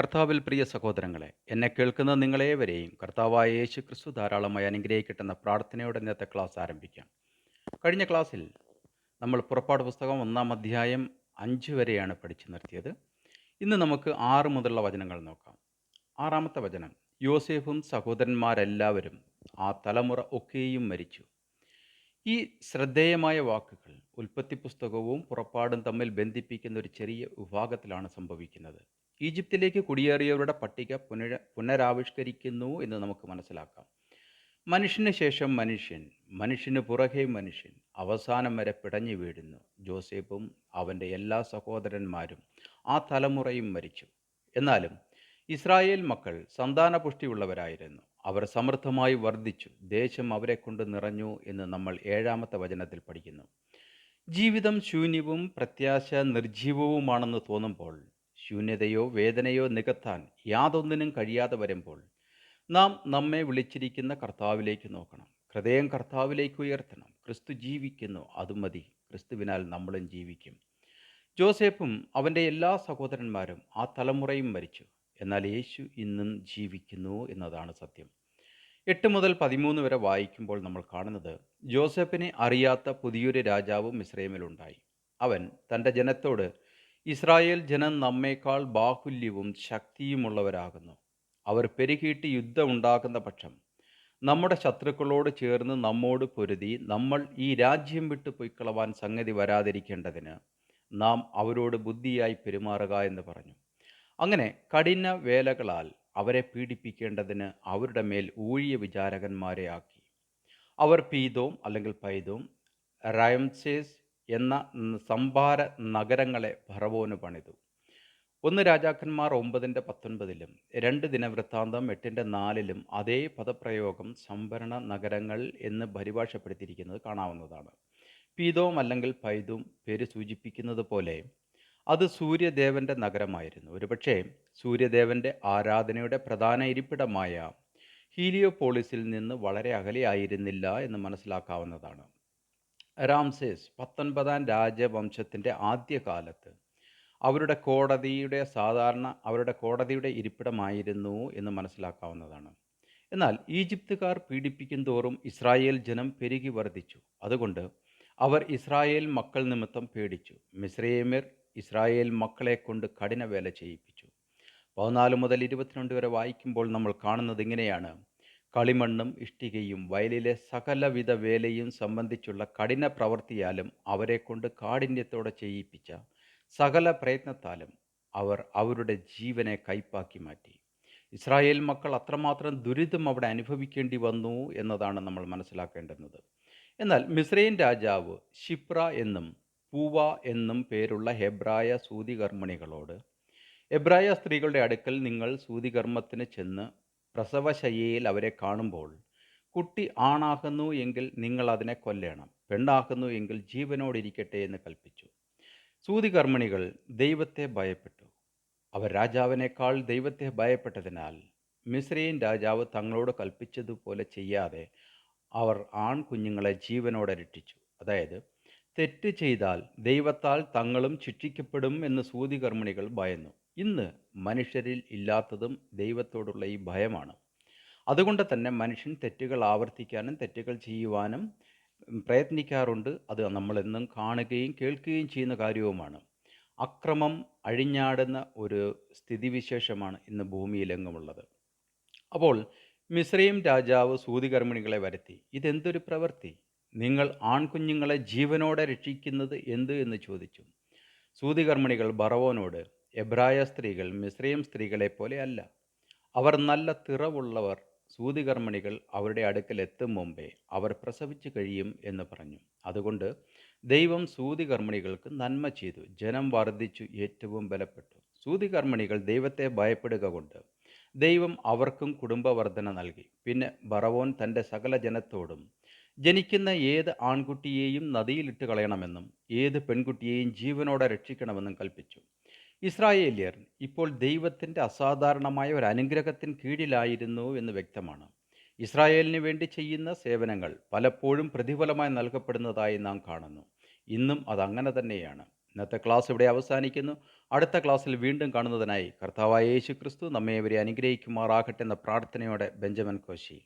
കർത്താവിൽ പ്രിയ സഹോദരങ്ങളെ എന്നെ കേൾക്കുന്ന നിങ്ങളേവരെയും കർത്താവായ യേശു ക്രിസ്തു ധാരാളമായി അനുഗ്രഹിക്കട്ടെന്ന പ്രാർത്ഥനയോടെ ഇന്നത്തെ ക്ലാസ് ആരംഭിക്കാം. കഴിഞ്ഞ ക്ലാസ്സിൽ നമ്മൾ പുറപ്പാട് പുസ്തകം ഒന്നാം അധ്യായം അഞ്ച് വരെയാണ് പഠിച്ചു നിർത്തിയത്. ഇന്ന് നമുക്ക് ആറ് മുതലുള്ള വചനങ്ങൾ നോക്കാം. ആറാമത്തെ വചനം യോസേഫും സഹോദരന്മാരെല്ലാവരും ആ തലമുറ ഒക്കെയും മരിച്ചു. ഈ ശ്രദ്ധേയമായ വാക്കുകൾ ഉൽപ്പത്തി പുസ്തകവും പുറപ്പാടും തമ്മിൽ ബന്ധിപ്പിക്കുന്ന ഒരു ചെറിയ വിഭാഗത്തിലാണ് സംഭവിക്കുന്നത്. ഈജിപ്തിലേക്ക് കുടിയേറിയവരുടെ പട്ടിക പുനര പുനരാവിഷ്കരിക്കുന്നു എന്ന് നമുക്ക് മനസ്സിലാക്കാം. മനുഷ്യന് ശേഷം മനുഷ്യൻ മനുഷ്യന് പുറകെ മനുഷ്യൻ അവസാനം വരെ പിടഞ്ഞു വീഴുന്നു. ജോസേഫും അവന്റെ എല്ലാ സഹോദരന്മാരും ആ തലമുറയും മരിച്ചു. എന്നാലും ഇസ്രായേൽ മക്കൾ സന്താനപുഷ്ടിയുള്ളവരായിരുന്നു. അവർ സമൃദ്ധമായി വർദ്ധിച്ചു. ദേശം അവരെ കൊണ്ട് നിറഞ്ഞു എന്ന് നമ്മൾ ഏഴാമത്തെ വചനത്തിൽ പഠിക്കുന്നു. ജീവിതം ശൂന്യവും പ്രത്യാശ നിർജീവവുമാണെന്ന് തോന്നുമ്പോൾ ശൂന്യതയോ വേദനയോ നികത്താൻ യാതൊന്നിനും കഴിയാതെ വരുമ്പോൾ നാം നമ്മെ വിളിച്ചിരിക്കുന്ന കർത്താവിലേക്ക് നോക്കണം. ഹൃദയം കർത്താവിലേക്ക് ഉയർത്തണം. ക്രിസ്തു ജീവിക്കുന്നു അത് മതി. ക്രിസ്തുവിനാൽ നമ്മളും ജീവിക്കും. ജോസേഫും അവന്റെ എല്ലാ സഹോദരന്മാരും ആ തലമുറയും മരിച്ചു. എന്നാൽ യേശു ഇന്നും ജീവിക്കുന്നു എന്നതാണ് സത്യം. എട്ട് മുതൽ പതിമൂന്ന് വരെ വായിക്കുമ്പോൾ നമ്മൾ കാണുന്നത് ജോസഫിനെ അറിയാത്ത പുതിയൊരു രാജാവും ഇസ്രയേമിലുണ്ടായി അവൻ തന്റെ ജനത്തോട് ഇസ്രായേൽ ജനം നമ്മേക്കാൾ ബാഹുല്യവും ശക്തിയുമുള്ളവരാകുന്നു. അവർ പെരുകിയിട്ട് യുദ്ധം ഉണ്ടാക്കുന്ന പക്ഷം നമ്മുടെ ശത്രുക്കളോട് ചേർന്ന് നമ്മോട് പൊരുതി നമ്മൾ ഈ രാജ്യം വിട്ടു പൊയ്ക്കളവാൻ സംഗതി വരാതിരിക്കേണ്ടതിന് നാം അവരോട് ബുദ്ധിയായി പെരുമാറുക എന്ന് പറഞ്ഞു. അങ്ങനെ കഠിന വേലകളാൽ അവരെ പീഡിപ്പിക്കേണ്ടതിന് അവരുടെ മേൽ ഊഴിയ വിചാരകന്മാരെ ആക്കി. അവർ പീതോം അല്ലെങ്കിൽ പൈതോം റയംസേസ് എന്ന സംഭാര നഗരങ്ങളെ ഭറവോന് പണിതു. ഒന്ന് രാജാക്കന്മാർ ഒമ്പതിന്റെ പത്തൊൻപതിലും രണ്ട് ദിനവൃത്താന്തം എട്ടിന്റെ നാലിലും അതേ പദപ്രയോഗം സംഭരണ നഗരങ്ങൾ എന്ന് പരിഭാഷപ്പെടുത്തിയിരിക്കുന്നത് കാണാവുന്നതാണ്. പീതോം അല്ലെങ്കിൽ പൈതും പേര് സൂചിപ്പിക്കുന്നത് പോലെ അത് സൂര്യദേവന്റെ നഗരമായിരുന്നു. ഒരുപക്ഷെ സൂര്യദേവന്റെ ആരാധനയുടെ പ്രധാന ഇരിപ്പിടമായ ഹീലിയോപോളിസിൽ നിന്ന് വളരെ അകലെയായിരുന്നില്ല എന്ന് മനസ്സിലാക്കാവുന്നതാണ്. റാംസേസ് പത്തൊൻപതാം രാജവംശത്തിന്റെ ആദ്യകാലത്ത്. അവരുടെ കോടതിയുടെ സാധാരണ അവരുടെ കോടതിയുടെ ഇരിപ്പിടമായിരുന്നു എന്ന് മനസ്സിലാക്കാവുന്നതാണ്. എന്നാൽ ഈജിപ്തുകാർ പീഡിപ്പിക്കും തോറും ഇസ്രായേൽ ജനം പെരുകി വർദ്ധിച്ചു അതുകൊണ്ട് അവർ ഇസ്രായേൽ മക്കൾ നിമിത്തം പേടിച്ചു. മിസ്രൈമിർ ഇസ്രായേൽ മക്കളെ കൊണ്ട് കഠിന വേല ചെയ്യിപ്പിച്ചു. പതിനാല് മുതൽ ഇരുപത്തിരണ്ട് വരെ വായിക്കുമ്പോൾ നമ്മൾ കാണുന്നത് ഇങ്ങനെയാണ്. കളിമണ്ണും ഇഷ്ടികയും വയലിലെ സകലവിധ വേലയും സംബന്ധിച്ചുള്ള കഠിന പ്രവൃത്തിയാലും അവരെ കൊണ്ട് കാഠിന്യത്തോടെ ചെയ്യിപ്പിച്ച സകല പ്രയത്നത്താലും അവർ അവരുടെ ജീവനെ കൈപ്പാക്കി മാറ്റി. ഇസ്രായേൽ മക്കൾ അത്രമാത്രം ദുരിതം അവിടെ അനുഭവിക്കേണ്ടി വന്നു എന്നതാണ് നമ്മൾ മനസ്സിലാക്കേണ്ടുന്നത്. എന്നാൽ മിസ്രൈൻ രാജാവ് ഷിപ്ര എന്നും പൂവ എന്നും പേരുള്ള ഹെബ്രായ സൂതികർമ്മിണികളോട് എബ്രായ സ്ത്രീകളുടെ അടുക്കൽ നിങ്ങൾ സൂതികർമ്മത്തിന് ചെന്ന് പ്രസവശയ്യയിൽ അവരെ കാണുമ്പോൾ കുട്ടി ആണാകുന്നു എങ്കിൽ നിങ്ങൾ അതിനെ കൊല്ലണം പെണ്ണാകുന്നു എങ്കിൽ ജീവനോടിരിക്കട്ടെ എന്ന് കൽപ്പിച്ചു. സൂതികർമ്മിണികൾ ദൈവത്തെ ഭയപ്പെട്ടു. അവർ രാജാവിനേക്കാൾ ദൈവത്തെ ഭയപ്പെട്ടതിനാൽ മിസ്രൈൻ രാജാവ് തങ്ങളോട് കൽപ്പിച്ചതുപോലെ ചെയ്യാതെ അവർ ആൺകുഞ്ഞുങ്ങളെ ജീവനോടെ രക്ഷിച്ചു. അതായത് തെറ്റ് ചെയ്താൽ ദൈവത്താൽ തങ്ങളും ശിക്ഷിക്കപ്പെടും എന്ന് സൂതികർമ്മിണികൾ ഭയന്നു. ഇന്ന് മനുഷ്യരിൽ ഇല്ലാത്തതും ദൈവത്തോടുള്ള ഈ ഭയമാണ്. അതുകൊണ്ട് തന്നെ മനുഷ്യൻ തെറ്റുകൾ ആവർത്തിക്കാനും തെറ്റുകൾ ചെയ്യുവാനും പ്രയത്നിക്കാറുണ്ട്. അത് നമ്മളെന്നും കാണുകയും കേൾക്കുകയും ചെയ്യുന്ന കാര്യവുമാണ്. അക്രമം അഴിഞ്ഞാടുന്ന ഒരു സ്ഥിതിവിശേഷമാണ് ഇന്ന് ഭൂമിയിലെങ്ങുമുള്ളത്. അപ്പോൾ മിശ്രയും രാജാവ് സൂതികർമ്മിണികളെ വരുത്തി ഇതെന്തൊരു പ്രവൃത്തി? നിങ്ങൾ ആൺകുഞ്ഞുങ്ങളെ ജീവനോടെ രക്ഷിക്കുന്നത് എന്ത്? എന്ന് ചോദിച്ചു. സൂതികർമ്മിണികൾ ബറവോനോട് എബ്രായ സ്ത്രീകൾ മിശ്രീം സ്ത്രീകളെ പോലെ അല്ല. അവർ നല്ല തിറവുള്ളവർ സൂതികർമ്മിണികൾ അവരുടെ അടുക്കൽ എത്തും മുമ്പേ അവർ പ്രസവിച്ചു കഴിയും എന്ന് പറഞ്ഞു. അതുകൊണ്ട് ദൈവം സൂതികർമ്മിണികൾക്ക് നന്മ ചെയ്തു ജനം വർദ്ധിച്ചു ഏറ്റവും ബലപ്പെട്ടു. സൂതികർമ്മിണികൾ ദൈവത്തെ ഭയപ്പെടുക കൊണ്ട് ദൈവം അവർക്കും കുടുംബവർധന നൽകി. പിന്നെ ബറവോൻ തന്റെ സകല ജനത്തോടും ജനിക്കുന്ന ഏത് ആൺകുട്ടിയെയും നദിയിലിട്ട് കളയണമെന്നും ഏത് പെൺകുട്ടിയെയും ജീവനോടെ രക്ഷിക്കണമെന്നും കൽപ്പിച്ചു. ഇസ്രായേലിയർ ഇപ്പോൾ ദൈവത്തിന്റെ അസാധാരണമായ ഒരു അനുഗ്രഹത്തിന് കീഴിലായിരുന്നു എന്ന് വ്യക്തമാണ്. ഇസ്രായേലിന് വേണ്ടി ചെയ്യുന്ന സേവനങ്ങൾ പലപ്പോഴും പ്രതിഫലമായി നൽകപ്പെടുന്നതായി നാം കാണുന്നു. ഇന്നും അതങ്ങനെ തന്നെയാണ്. ഇന്നത്തെ ക്ലാസ് ഇവിടെ അവസാനിക്കുന്നു. അടുത്ത ക്ലാസ്സിൽ വീണ്ടും കാണുന്നതിനായി കർത്താവായ യേശു ക്രിസ്തു നമ്മെ ഇവരെ അനുഗ്രഹിക്കുമാറാകട്ടെ എന്ന പ്രാർത്ഥനയോടെ ബെഞ്ചമിൻ കോശി.